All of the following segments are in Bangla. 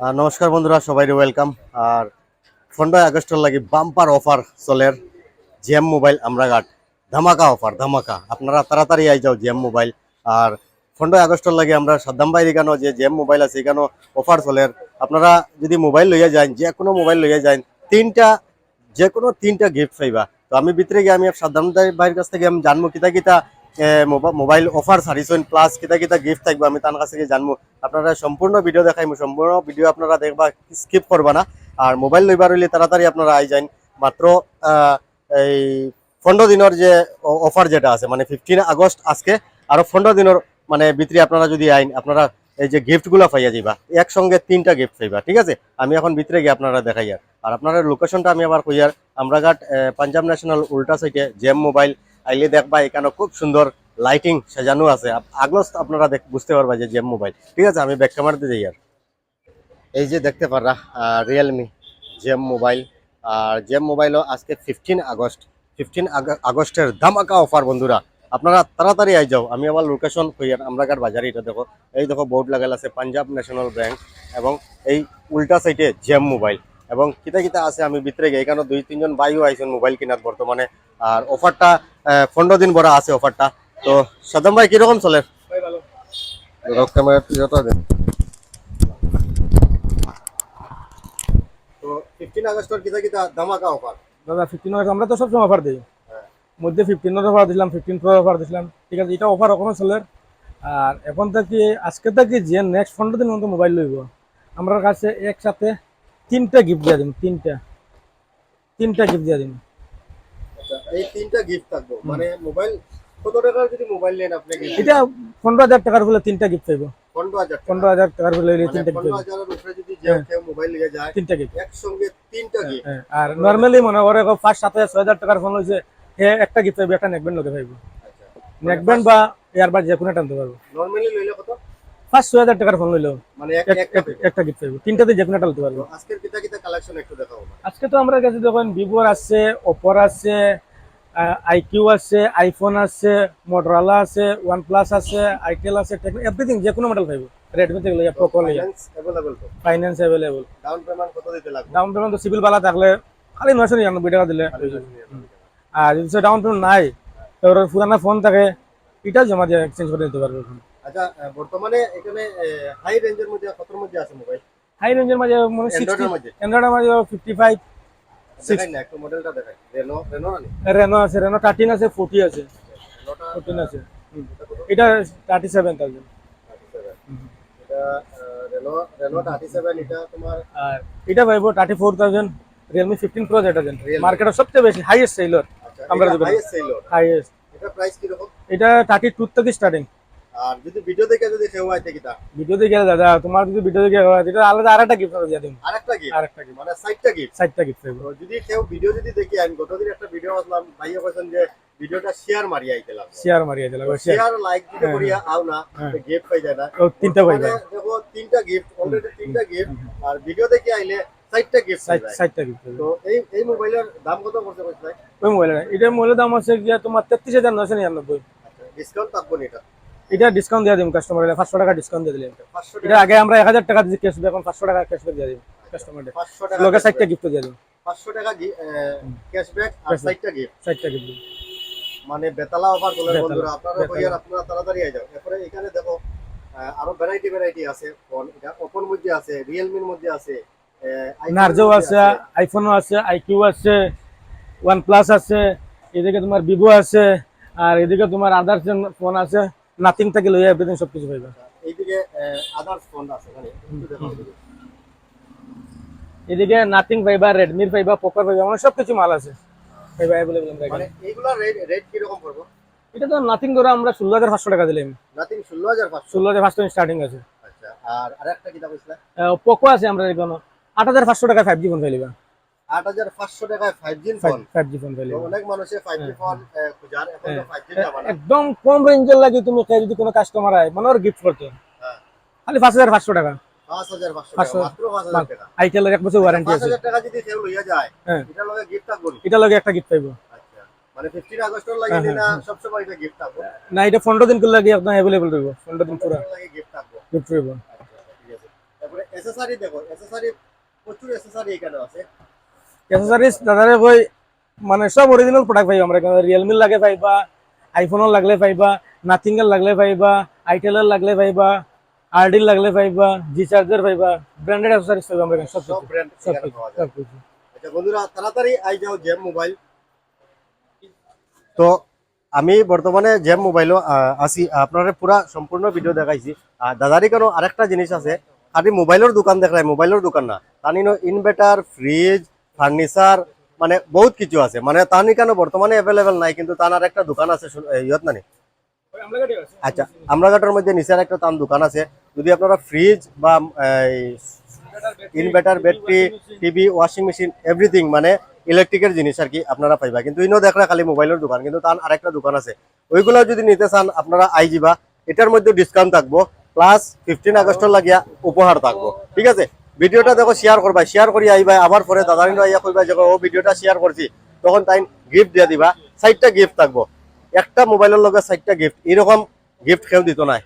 নমস্কার বন্ধুরা সবাই ওয়েলকাম আর পনেরোই আগস্টের লাগি বাম্পার অফার চলের জিএম মোবাইল আমরাঘাট। ধামাকা অফার ধামাকা। আপনারা তাড়াতাড়ি আই যাও জিএম মোবাইল আর পনেরোই আগস্টের লাগে আমরা সাদ্দাম বাইর এখানো যে জিএম মোবাইল আছে এখানে অফার চলের। আপনারা যদি মোবাইল লইয়া যান যে কোনো মোবাইল লইয়া যান তিনটা যে কোনো তিনটা গিফট পাইবা। তো আমি ভিতরে গিয়ে আমি সাদ্দাম ভাইয়ের কাছ থেকে আমি জানব কিতা কিতা মোবাইল অফার সারিছেন প্লাস কিতা কিতা গিফট থাকবে, আমি তার কাছ জানব আপনারা সম্পূর্ণ ভিডিও দেখাইমু সম্পূর্ণ ভিডিও আপনারা দেখবা স্কিপ করবা না। আর মোবাইল লইবার হইলে তাড়াতাড়ি আপনারা আই যান মাত্র এই পনেরো দিনের যে অফার যেটা আছে মানে ফিফটিন আগস্ট আজকে আরও পনেরো দিনের মানে ভিতরে আপনারা যদি আইন, আপনারা এই যে গিফটগুলো পাইয়া যাইবা, একসঙ্গে তিনটা গিফট পাইবা, ঠিক আছে? আমি এখন ভিতরে গিয়ে আপনারা দেখাই আর। আপনারা লোকেশনটা আমি আবার কইয়ার, আমরাঘাট পাঞ্জাব ন্যাশনাল উল্টা সাইডে জেম মোবাইল আইলে দেখবা এখানে খুব সুন্দর লাইটিং সাজানো আছে। আগলস আপনারা বুঝতে পারবা যে জেম মোবাইল ঠিক আছে, আমি ব্যাক ক্যামেরাতে যাই আর। এই যে দেখতে পাররা রিয়েলমি জেম মোবাইল আর জেম মোবাইলও আজকে ফিফটিন আগস্ট। ফিফটিন আগস্টের ধামাকা অফার বন্ধুরা। আপনারা তাড়াতাড়ি আই যাও। আমি আবার লোকেশন কইয়ার আমরাঘাট বাজারে এটা দেখো। এই দেখো বোর্ড লাগাল আছে পাঞ্জাব ন্যাশনাল ব্যাংক এবং এই উল্টা সাইডে জেম মোবাইল এবং কিতা কিতা আছে আমি ভিতরে গিয়ে, এখানে দুই তিনজন বাইও আইছেন মোবাইল কিনার বর্তমানে। আর অফারটা পনেরো দিন বড় আছে অফারটা তো সাদম ভাই কীরকম চলে? ফিফটিন দাদা ফিফটিন আমরা তো সবসময় অফার দিই। মধ্যে ফিফটিনের অফার দিলাম ফিফটিন প্রো অফার দিলাম ঠিক আছে এটা অফার এখনও চলে। আর এখন থেকে আজকে থেকে যে নেক্সট পনেরো দিন মতো মোবাইল লইব। আমার কাছে একসাথে তিনটা গিফট দিয়ে দিন তিনটা। তিনটা গিফট দিয়ে দিন এই তিনটা গিফট থাকব। মানে মোবাইল কত টাকার যদি মোবাইল নেন আপনি এটা পনেরো হাজার টাকার বলে তিনটা গিফট পাইব। পনেরো হাজার টাকা। পনেরো হাজার টাকার বলে মানে তিনটা গিফট পনেরো হাজারের উপরে যদি হ্যাঁ। কেউ মোবাইল নিয়ে যায় তিনটা গিফট একসঙ্গে তিনটা গিফট আর নর্মালি মনে করে পাঁচ সাত হাজার ছয় হাজার টাকার ফোন হয়েছে হে একটা গিফট পাইবে একটা নেকব্যান্ড লোকে পাইব। নেকব্যান্ড বা এয়ারবাড যে কোনো টানতে পারব। নরমালি লইলে কত? পাঁচ ছয় হাজার টাকার ফোন মানে এক এক- একটা এক- একটা গিফট পাইবো। তিনটাতে যে কোনো টানতে পারব। আজকের কিতা কিতা কালেকশন একটু দেখাও আজকে তো আমরা কাছে দেখুন ভিভোর আছে ওপোর আছে আইকিউ আছে আইফোন আছে মডরালা আছে ওয়ান প্লাস আছে আইটেল আছে এভরিথিং যে কোনো মডেল থাকবে রেডমি থেকে লইয়া পোকো লইয়া ফাইন্যান্স अवेलेबल ডাউন পেমেন্ট কত দিতে লাগবে? ডাউন পেমেন্ট তো সিভিল বালা থাকলে খালি 999 টাকা দিলে। আর যদি সে ডাউন পেমেন্ট নাই তোর পুরানা ফোন থাকে এটা জমা দিয়ে এক্সচেঞ্জ করে দিতে পারবে আচ্ছা বর্তমানে এখানে হাই রেঞ্জের মধ্যে কত মধ্যে আছে মোবাইল হাই রেঞ্জের মধ্যে মানে 60 অ্যান্ড্রয়েডের মধ্যে 55 রেনো রেনো না রেনো আছে রেনো থার্টিন আছে ফোর্টি আছে। রেনোটা আছে। এটা থার্টি সেভেন থাউজেন্ড এটা আহ, রেনো রেনো 37 এটা তোমার আর thirty four thousand Realme fifteen pro যেটা দেন। মার্কেটের সবচেয়ে বেশি হাইয়েস্ট সেলর আচ্ছা আমরা হাইয়েস্ট এটা প্রাইস কি রকম এটা থার্টি টু থেকে স্টার্টিং আর যদি ভিডিও দেখে যদি কেউ আইতে কিটা ভিডিও দেখে দাদা তোমার যদি ভিডিও দেখে হয় এটা আলাদা আর একটা গিফট দিয়ে দিন আরেকটা কি আর গিফট মানে গিফট তো যদি কেউ ভিডিও যদি দেখি আমি গতদিন একটা ভিডিও আসলাম ভাইয়া কইছেন যে ভিডিওটা শেয়ার মারি আইতেলাম শেয়ার মারিয়ে দিলাম শেয়ার শেয়ার লাইক যদি করিয়া আও না হ্যাঁ। গিফট পাই যায় না। তিনটা পাই মানে যায় দেখো তিনটা গিফট অলরেডি তিনটা গিফট আর ভিডিও দেখে আইলে সাইডটা গিফট পাই যায়। গিফট তো এই এই মোবাইলের দাম কত পড়ছে কইছ ভাই? ওই মোবাইল এটা মোবাইলের দাম আছে গিয়া তোমার তেত্রিশ নিরানব্বই। ডিসকাউন্ট থাকব না এটা। এটা ডিসকাউন্ট দিয়ে দিম কাস্টমার পাঁচশো টাকা ডিসকাউন্ট দিয়ে দিলাম পাঁচশো এটা আগে আমরা এক হাজার টাকা দিচ্ছি ক্যাশব্যাক এখন পাঁচশো টাকা ক্যাশব্যাক দিয়ে দিই কাস্টমারদের লোকের সাইডটা গিফট দিয়ে দিই পাঁচশো টাকা ক্যাশব্যাক আর। সাইডটা গিফট সাইডটা গিফট মানে বেতালা অফার বেতালা, বন্ধুরা আপনারা বেতালা। কইয়ার আপনারা তাড়াতাড়ি আই যাও। এরপরে এখানে দেখো আরও ভ্যারাইটি ভ্যারাইটি আছে। ফোন এটা ওপোর মধ্যে আছে রিয়েলমির মধ্যে আছে নার্জো আছে আইফোনও আছে। আইকিউ আছে ওয়ান প্লাস আছে এদিকে তোমার ভিভো আছে আর এদিকে তোমার আদার্স ফোন আছে। নাতিনটাকে লইয়া এভরিথিং সব কিছু পাইবা। এইদিকে ফোন আছে এদিকে নাথিং পাইবা রেডমির পাইবা পোকার পাইবা মানে সবকিছু মাল আছে। মানে এইগুলা কি রকম এটা তো নাথিং ধরে আমরা 16500 টাকা দিলাম। নাথিং 16500 16500 স্টার্টিং আছে। আচ্ছা আর আরেকটা কি দাম পোকো আছে আমরা এগুলো 8500 টাকা 5G ফোন পাইবা 8500 টাকায় 5G ফোন 5G ফোন অনেক ফোন হ্যাঁ, হ্যাঁ। খোঁজার একদম কম রেঞ্জের লাগে তুমি কোনো কাস্টমার আয় মানে গিফট করতে। খালি হ্যাঁ। একটা গিফট মানে 15 আগস্টের লাগি না সব এটা গিফট থাকবে। না এটা 15 দিন লাগি একদম अवेलेबल রইবো 15 দিন পুরো। লাগে গিফট গিফট রইবো। দেখো এসএসআরি প্রচুর এসএসআরি আছে। এসেসারিজ দাদারে কই মানে সব অরিজিনাল প্রোডাক্ট পাইবা আমরা। রিয়েলমি লাগে পাইবা আইফোনের লাগলে পাইবা নাথিংয়ের লাগলে পাইবা আইটেলের লাগলে পাইবা আরডির লাগলে পাইবা জি চার্জার পাইবা ব্র্যান্ডেড এসেসারিজ পাইবা আমরা এখানে সব সব ব্র্যান্ড সব এখানে কিছু সব আচ্ছা বন্ধুরা তাড়াতাড়ি আই যাও জেম মোবাইল তো আমি বর্তমানে জেম মোবাইলও আছি। আপনারা পুরা সম্পূর্ণ ভিডিও দেখাইছি। আর দাদারি কেন আরেকটা জিনিস আছে। খালি মোবাইলের দোকান দেখায় মোবাইলের দোকান না। তানি ইনভার্টার ফ্রিজ ফার্নিচার মানে বহুত কিছু আছে। মানে তানি কেন বর্তমানে অ্যাভেলেবেল নাই কিন্তু তার একটা দোকান আছে ইয়ত নানি আচ্ছা আমরাঘাটের মধ্যে নিচের একটা তান দোকান আছে। যদি আপনারা ফ্রিজ বা inverter battery TV washing machine everything মানে ইলেকট্রিকের জিনিস আর কি আপনারা পাইবা। কিন্তু ইনো দেখরা খালি মোবাইলের দোকান কিন্তু তার আরেকটা দোকান আছে। ওইগুলো যদি নিতে চান আপনারা আই যাবা এটার মধ্যে ডিসকাউন্ট থাকব প্লাস ফিফটিন আগস্টের লাগিয়া উপহার থাকব। ঠিক আছে? ভিডিওটা দেখো শেয়ার করবা শেয়ার করি আইবা, আবার পরে দাদারিন আইয়া কইবা যে, ও, ভিডিওটা শেয়ার করছি। তখন তাই গিফট দিয়ে দিবা সাইডটা গিফট থাকব। একটা মোবাইলের লগে সাইডটা গিফট এরকম গিফট কেউ দিত নাই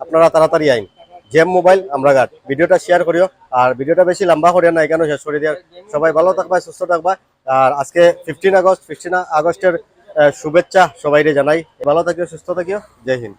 আপনারা তাড়াতাড়ি আইন। জেম মোবাইল আমরা গাট ভিডিওটা শেয়ার করিও। আর ভিডিওটা বেশি লম্বা করিও না কেন শেষ করে দিয়া সবাই ভালো থাকবা, সুস্থ থাকবা। আর আজকে ফিফটিন আগস্ট ফিফটিন আগস্টের শুভেচ্ছা সবাইরে জানাই। ভালো থাকিও, সুস্থ থাকিও। জয় হিন্দ।